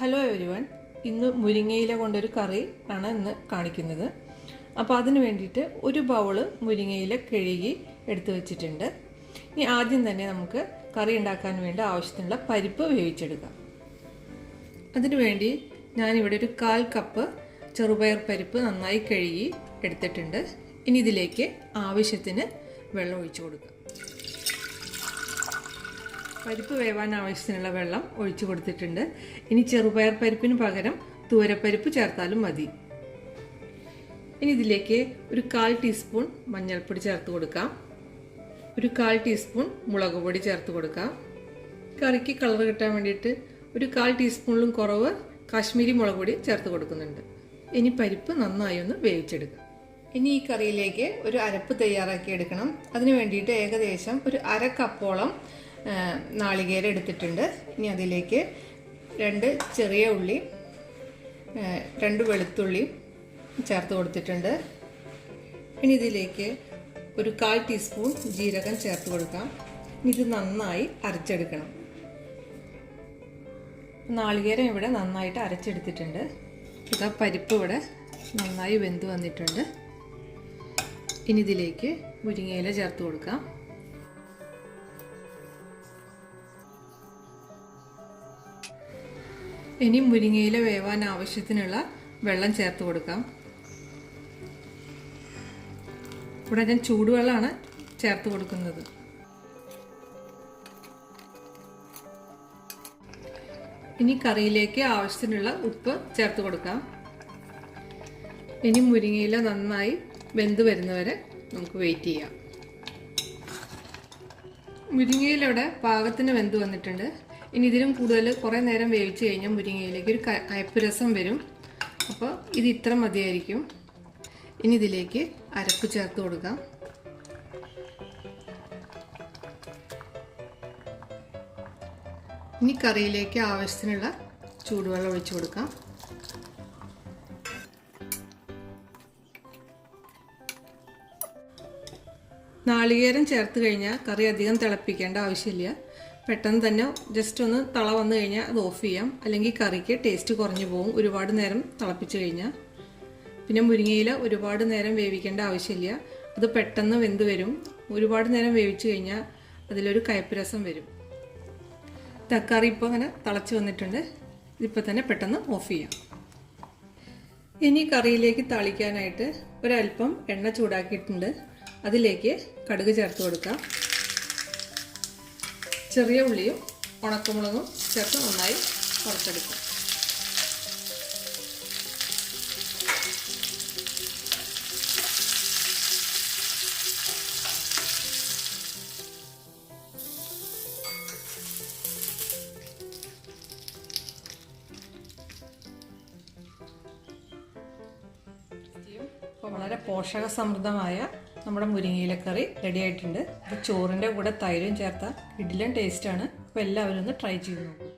Hello everyone ഇന്ന് മുരിങ്ങയില കൊണ്ടൊരു കറി ആണ് ഇന്ന് കാണിക്കുന്നത്. അപ്പോൾ അതിന് വേണ്ടിയിട്ട് ഒരു ബൗൾ മുരിങ്ങയില കഴുകി എടുത്തു വെച്ചിട്ടുണ്ട്. ഇനി ആദ്യം തന്നെ നമുക്ക് കറി ഉണ്ടാക്കാൻ വേണ്ടി ആവശ്യത്തിനുള്ള പരിപ്പ് വേവിച്ചെടുക്കാം. അതിനുവേണ്ടി ഞാനിവിടെ ഒരു കാൽ കപ്പ് ചെറുപയർ പരിപ്പ് നന്നായി കഴുകി എടുത്തിട്ടുണ്ട്. ഇനി ഇതിലേക്ക് ആവശ്യത്തിന് വെള്ളം ഒഴിച്ചു കൊടുക്കാം. പരിപ്പ് വേവാൻ ആവശ്യത്തിനുള്ള വെള്ളം ഒഴിച്ചു കൊടുത്തിട്ടുണ്ട്. ഇനി ചെറുപയർ പരിപ്പിന് പകരം തൂരപ്പരിപ്പ് ചേർത്താലും മതി. ഇനി ഇതിലേക്ക് ഒരു കാൽ ടീസ്പൂൺ മഞ്ഞൾപ്പൊടി ചേർത്ത് കൊടുക്കാം. ഒരു കാൽ ടീസ്പൂൺ മുളക് പൊടി ചേർത്ത് കൊടുക്കാം. കറിക്ക് കളർ കിട്ടാൻ വേണ്ടിയിട്ട് ഒരു കാൽ ടീസ്പൂണിലും കുറവ് കാശ്മീരി മുളക് പൊടി ചേർത്ത് കൊടുക്കുന്നുണ്ട്. ഇനി പരിപ്പ് നന്നായി ഒന്ന് വേവിച്ചെടുക്കാം. ഇനി ഈ കറിയിലേക്ക് ഒരു അരപ്പ് തയ്യാറാക്കി എടുക്കണം. അതിന് വേണ്ടിയിട്ട് ഏകദേശം ഒരു അര കപ്പോളം നാളികേരം എടുത്തിട്ടുണ്ട്. ഇനി അതിലേക്ക് രണ്ട് ചെറിയ ഉള്ളി രണ്ട് വെളുത്തുള്ളി ചേർത്ത് കൊടുത്തിട്ടുണ്ട്. ഇനി ഇതിലേക്ക് ഒരു കാൽ ടീസ്പൂൺ ജീരകം ചേർത്ത് കൊടുക്കാം. ഇനി ഇത് നന്നായി അരച്ചെടുക്കണം. നാളികേരം ഇവിടെ നന്നായിട്ട് അരച്ചെടുത്തിട്ടുണ്ട്. ഇതാ പരിപ്പ് ഇവിടെ നന്നായി വെന്ത് വന്നിട്ടുണ്ട്. ഇനി ഇതിലേക്ക് മുരിങ്ങയില ചേർത്ത് കൊടുക്കാം. ഇനി മുരിങ്ങയില വേവാൻ ആവശ്യത്തിനുള്ള വെള്ളം ചേർത്ത് കൊടുക്കാം. ഇവിടെ ഞാൻ ചൂടുവെള്ളമാണ് ചേർത്ത് കൊടുക്കുന്നത്. ഇനി കറിയിലേക്ക് ആവശ്യത്തിനുള്ള ഉപ്പ് ചേർത്ത് കൊടുക്കാം. ഇനി മുരിങ്ങയില നന്നായി വെന്ത് വരുന്നവരെ നമുക്ക് വെയിറ്റ് ചെയ്യാം. മുരിങ്ങയിലൂടെ ഇവിടെ പാകത്തിന് വെന്ത് വന്നിട്ടുണ്ട്. ഇനി ഇതിലും കൂടുതൽ കുറേ നേരം വേവിച്ച് കഴിഞ്ഞാൽ മുരിങ്ങയിലേക്ക് ഒരു ക- അയപ്പ് രസം വരും. അപ്പോൾ ഇത് ഇത്ര മതിയായിരിക്കും. ഇനി ഇതിലേക്ക് അരപ്പ് ചേർത്ത് കൊടുക്കാം. ഇനി കറിയിലേക്ക് ആവശ്യത്തിനുള്ള ചൂടുവെള്ളം ഒഴിച്ച് കൊടുക്കാം. നാളികേരം ചേർത്ത് കഴിഞ്ഞാൽ കറി അധികം തിളപ്പിക്കേണ്ട ആവശ്യമില്ല. പെട്ടെന്ന് തന്നെ ജസ്റ്റ് ഒന്ന് തള വന്നു കഴിഞ്ഞാൽ അത് ഓഫ് ചെയ്യാം. അല്ലെങ്കിൽ കറിക്ക് ടേസ്റ്റ് കുറഞ്ഞു പോകും ഒരുപാട് നേരം തിളപ്പിച്ച് കഴിഞ്ഞാൽ പിന്നെ മുരിങ്ങയില ഒരുപാട് നേരം വേവിക്കേണ്ട ആവശ്യമില്ല. അത് പെട്ടെന്ന് വെന്ത് വരും. ഒരുപാട് നേരം വേവിച്ചു കഴിഞ്ഞാൽ അതിലൊരു കയപ്പുരസം വരും. തക്കാളി ഇപ്പോൾ അങ്ങനെ തിളച്ച് വന്നിട്ടുണ്ട്. ഇതിപ്പോൾ തന്നെ പെട്ടെന്ന് ഓഫ് ചെയ്യാം. ഇനി കറിയിലേക്ക് തളിക്കാനായിട്ട് ഒരല്പം എണ്ണ ചൂടാക്കിയിട്ടുണ്ട്. അതിലേക്ക് കടുക് ചേർത്ത് കൊടുക്കാം. ചെറിയ ഉള്ളിയും ഉണക്കമുളകും ചേർത്ത് നന്നായി വറുത്തെടുക്കും. വളരെ പോഷക നമ്മുടെ മുരിങ്ങയിലക്കറി റെഡി ആയിട്ടുണ്ട്. ചോറിന്റെ കൂടെ തൈരും ചേർത്ത ഇഡിലും ടേസ്റ്റാണ് അപ്പോൾ എല്ലാവരും ഒന്ന് ട്രൈ ചെയ്ത് നോക്കൂ.